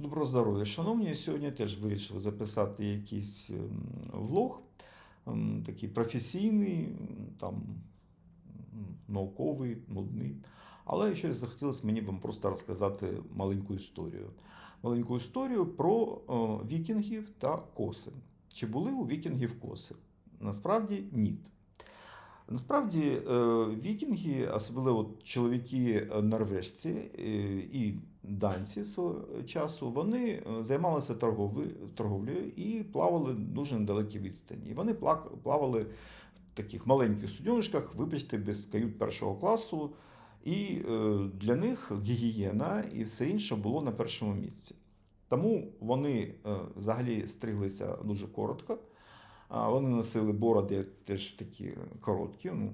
Добро здоров'я, шановні. Сьогодні теж вирішив записати якийсь ем, влог, ем, такий професійний, там, науковий, нудний. Але щось захотілося мені вам просто розказати маленьку історію. Маленьку історію про е, вікінгів та коси. Чи були у вікінгів коси? Насправді ні. Насправді е, вікінги, особливо чоловіки е, норвежці е, і данці свого часу, вони займалися торговлею і плавали дуже недалекі відстані. І вони плавали в таких маленьких суденишках, вибачте, без кают першого класу. І для них гігієна і все інше було на першому місці. Тому вони взагалі стриглися дуже коротко. А Вони носили бороди теж такі короткі, ну,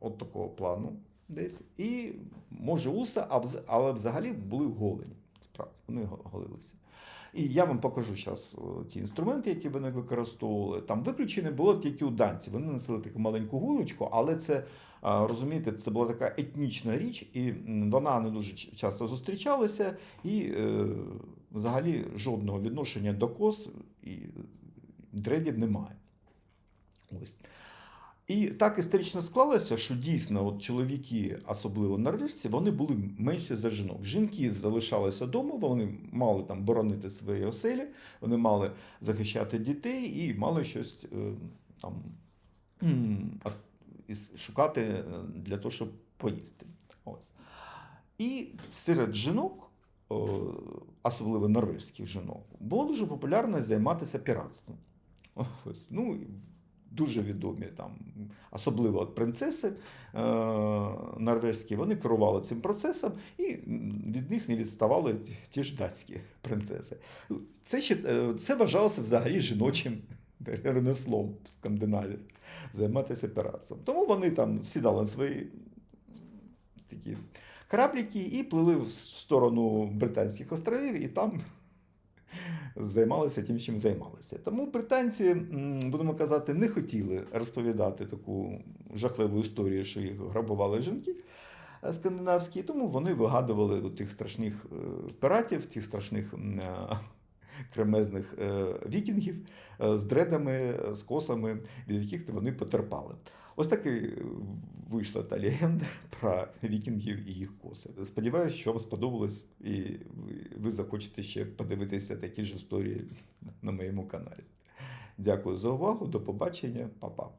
от такого плану десь. І може уса, але взагалі були голені. Справді, вони голилися. І я вам покажу зараз ті інструменти, які вони використовували. Там виключені було тільки у данці. Вони носили таку маленьку гулочку, але це, розумієте, це була така етнічна річ, і вона не дуже часто зустрічалася, і е, взагалі жодного відношення до кос і дредів немає. Ось. І так історично склалося, що дійсно от чоловіки, особливо норвежці, вони були менші за жінок. Жінки залишалися вдома, вони мали там боронити свої оселі, вони мали захищати дітей і мали щось е, там шукати е, для того, щоб поїсти. Ось. І серед жінок, особливо норвезьких жінок, було дуже популярно займатися піратством. Ось, ну, дуже відомі там, особливо от принцеси е, норвезькі, вони керували цим процесом, і від них не відставали ті- ж датські принцеси. Це, ще, е, це вважалося взагалі жіночим ремеслом в Скандинавії займатися піратством. Тому вони там сідали на свої такі корабліки і плили в сторону Британських островів, і там займалися тим, чим займалися. Тому британці, будемо казати, не хотіли розповідати таку жахливу історію, що їх грабували жінки е, скандинавські, тому вони вигадували тих страшних е, піратів, тих страшних е, кремезних е, вікінгів е, з дредами, е, з косами, від яких вони потерпали. Ось таки вийшла та легенда про вікінгів і їх коси. Сподіваюсь, що вам сподобалось, і ви захочете ще подивитися такі ж історії на моєму каналі. Дякую за увагу, до побачення, па-па.